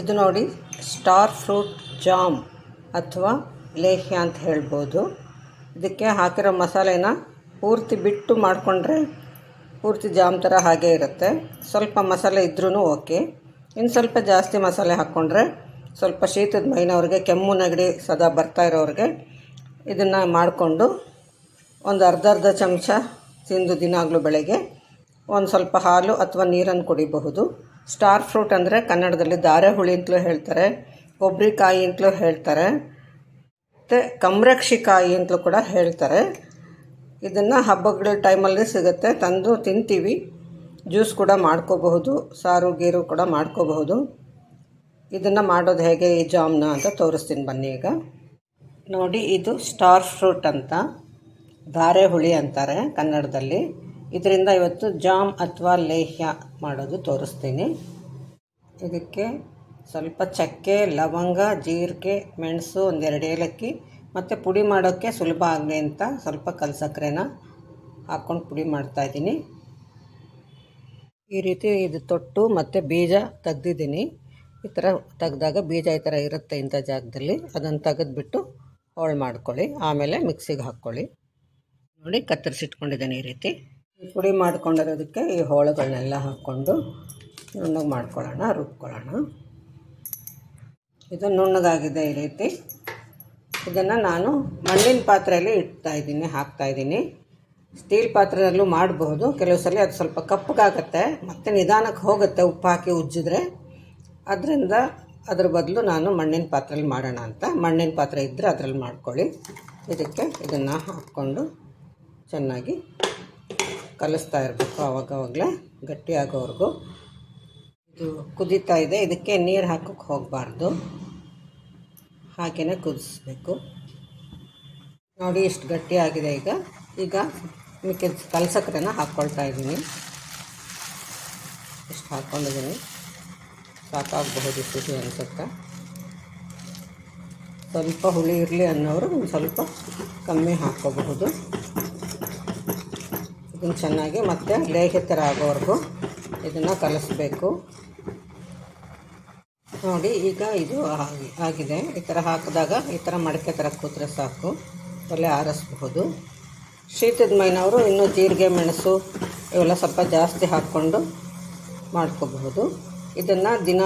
ಇದು ನೋಡಿ star fruit jam ಅಥವಾ ಲೇಹ್ಯ ಅಂತ ಹೇಳ್ಬೋದು. ಇದಕ್ಕೆ ಹಾಕಿರೋ ಮಸಾಲೆನ ಪೂರ್ತಿ ಬಿಟ್ಟು ಮಾಡಿಕೊಂಡ್ರೆ ಪೂರ್ತಿ ಜಾಮ್ ಥರ ಹಾಗೇ ಇರುತ್ತೆ. ಸ್ವಲ್ಪ ಮಸಾಲೆ ಇದ್ರೂ ಓಕೆ. ಇನ್ನು ಸ್ವಲ್ಪ ಜಾಸ್ತಿ ಮಸಾಲೆ ಹಾಕ್ಕೊಂಡ್ರೆ ಸ್ವಲ್ಪ ಶೀತದ ಮೈನವ್ರಿಗೆ, ಕೆಮ್ಮು ನೆಗಡಿ ಸದಾ ಬರ್ತಾ ಇರೋರಿಗೆ ಇದನ್ನು ಮಾಡಿಕೊಂಡು ಒಂದು ಅರ್ಧ ಅರ್ಧ ಚಮಚ ತಿಂದು ದಿನಾಗಲೂ ಬೆಳಗ್ಗೆ ಒಂದು ಸ್ವಲ್ಪ ಹಾಲು ಅಥವಾ ನೀರನ್ನು ಕುಡಿಬಹುದು. ಸ್ಟಾರ್ ಫ್ರೂಟ್ ಅಂದರೆ ಕನ್ನಡದಲ್ಲಿ ದಾರೆ ಹುಳಿ ಅಂತಲೂ ಹೇಳ್ತಾರೆ ಕೊಬ್ಬರಿಕಾಯಿ ಅಂತಲೂ ಹೇಳ್ತಾರೆ, ಮತ್ತು ಕಮ್ರಕ್ಷಿಕಾಯಿ ಅಂತಲೂ ಕೂಡ ಹೇಳ್ತಾರೆ. ಇದನ್ನು ಹಬ್ಬಗಳ ಟೈಮಲ್ಲಿ ಸಿಗುತ್ತೆ, ತಂದು ತಿಂತೀವಿ. ಜ್ಯೂಸ್ ಕೂಡ ಮಾಡ್ಕೋಬಹುದು, ಸಾರು ಗೀರು ಕೂಡ ಮಾಡ್ಕೋಬಹುದು. ಇದನ್ನು ಮಾಡೋದು ಹೇಗೆ, ಈ ಜಾಮ್ನ ಅಂತ ತೋರಿಸ್ತೀನಿ ಬನ್ನಿ ಈಗ. ನೋಡಿ, ಇದು ಸ್ಟಾರ್ ಫ್ರೂಟ್ ಅಂತ ಧಾರೆ ಹುಳಿ ಅಂತಾರೆ ಕನ್ನಡದಲ್ಲಿ. ಇದರಿಂದ ಇವತ್ತು ಜಾಮ್ ಅಥವಾ ಲೇಹ್ಯ ಮಾಡೋದು ತೋರಿಸ್ತೀನಿ. ಇದಕ್ಕೆ ಸ್ವಲ್ಪ ಚಕ್ಕೆ, ಲವಂಗ, ಜೀರಿಗೆ, ಮೆಣಸು ಒಂದೆರಡು ಏಲಕ್ಕಿ, ಮತ್ತು ಪುಡಿ ಮಾಡೋಕ್ಕೆ ಸುಲಭ ಆಗಲಿ ಅಂತ ಸ್ವಲ್ಪ ಕಲ್ಸಕ್ರೆನ ಹಾಕ್ಕೊಂಡು ಪುಡಿ ಮಾಡ್ತಾಯಿದ್ದೀನಿ ಈ ರೀತಿ ಇದು ತೊಟ್ಟು ಮತ್ತು ಬೀಜ ತೆಗ್ದಿದ್ದೀನಿ. ಈ ಥರ ತೆಗ್ದಾಗ ಬೀಜ ಈ ಥರ ಇರುತ್ತೆ ಇಂಥ ಜಾಗದಲ್ಲಿ. ಅದನ್ನು ತೆಗೆದ್ಬಿಟ್ಟು ಹೋಳು ಮಾಡ್ಕೊಳ್ಳಿ. ಆಮೇಲೆ ಮಿಕ್ಸಿಗೆ ಹಾಕ್ಕೊಳ್ಳಿ. ನೋಡಿ, ಕತ್ತರಿಸಿಟ್ಕೊಂಡಿದ್ದೇನೆ ಈ ರೀತಿ. ಪುಡಿ ಮಾಡ್ಕೊಂಡಿರೋದಕ್ಕೆ ಈ ಹೋಳುಗಳನ್ನೆಲ್ಲ ಹಾಕ್ಕೊಂಡು ನುಣ್ಣಗೆ ಮಾಡ್ಕೊಳ್ಳೋಣ, ರುಬ್ಕೊಳ್ಳೋಣ. ಇದು ನುಣ್ಣಗಾಗಿದೆ ಈ ರೀತಿ. ಇದನ್ನು ನಾನು ಮಣ್ಣಿನ ಪಾತ್ರೆಯಲ್ಲಿ ಇಡ್ತಾ ಇದ್ದೀನಿ ಹಾಕ್ತಾಯಿದ್ದೀನಿ ಸ್ಟೀಲ್ ಪಾತ್ರೆಯಲ್ಲೂ ಮಾಡಬಹುದು ಕೆಲವು ಸಲ ಅದು ಸ್ವಲ್ಪ ಕಪ್ಪಗಾಗತ್ತೆ, ಮತ್ತು ನಿಧಾನಕ್ಕೆ ಹೋಗುತ್ತೆ ಉಪ್ಪು ಹಾಕಿ ಉಜ್ಜಿದ್ರೆ. ಅದರಿಂದ ಅದ್ರ ಬದಲು ನಾನು ಮಣ್ಣಿನ ಪಾತ್ರೆಯಲ್ಲಿ ಮಾಡೋಣ ಅಂತ. ಮಣ್ಣಿನ ಪಾತ್ರೆ ಇದ್ದರೆ ಅದರಲ್ಲಿ ಮಾಡ್ಕೊಳ್ಳಿ. ಇದಕ್ಕೆ ಇದನ್ನು ಹಾಕ್ಕೊಂಡು ಚೆನ್ನಾಗಿ ಕಲಿಸ್ತಾ ಇರಬೇಕು ಆವಾಗವಾಗಲೇ ಗಟ್ಟಿಯಾಗೋವರೆಗೂ. ಇದು ಕುದೀತಾ ಇದೆ. ಇದಕ್ಕೆ ನೀರು ಹಾಕೋಕ್ಕೆ ಹೋಗಬಾರ್ದು. ಹಾಗೆಯೇ ಕುದಿಸ್ಬೇಕು. ನೋಡಿ ಇಷ್ಟು ಗಟ್ಟಿಯಾಗಿದೆ ಈಗ. ಈಗ ಮಿಕ್ಕಿದ ಕಲಸಕ್ರೆನ ಹಾಕ್ಕೊಳ್ತಾ ಇದ್ದೀನಿ. ಇಷ್ಟು ಹಾಕ್ಕೊಂಡಿದ್ದೀನಿ ಸಾಕಾಗಬಹುದು ಸಿಹಿ ಅನಿಸುತ್ತೆ. ಸ್ವಲ್ಪ ಹುಳಿ ಇರಲಿ ಅನ್ನೋರು ಸ್ವಲ್ಪ ಕಮ್ಮಿ ಹಾಕ್ಕೋಬಹುದು ಇದನ್ನು ಚೆನ್ನಾಗಿ ಮತ್ತೆ ಲೇಹ್ಯ ಥರ ಆಗೋವರೆಗೂ ಇದನ್ನು ಕಲಿಸ್ಬೇಕು. ನೋಡಿ, ಈಗ ಇದು ಆಗಿ- ಆಗಿದೆ. ಈ ಥರ ಹಾಕಿದಾಗ ಈ ಥರ ಮಡಕೆ ಥರ ಕೂತ್ರೆ ಸಾಕು. ಒಲೆ ಆರಿಸ್ಬಹುದು. ಶೀತದ ಮೈನವರು ಇನ್ನೂ ಜೀರಿಗೆ, ಮೆಣಸು ಇವೆಲ್ಲ ಸ್ವಲ್ಪ ಜಾಸ್ತಿ ಹಾಕ್ಕೊಂಡು ಮಾಡ್ಕೋಬಹುದು. ಇದನ್ನು ದಿನ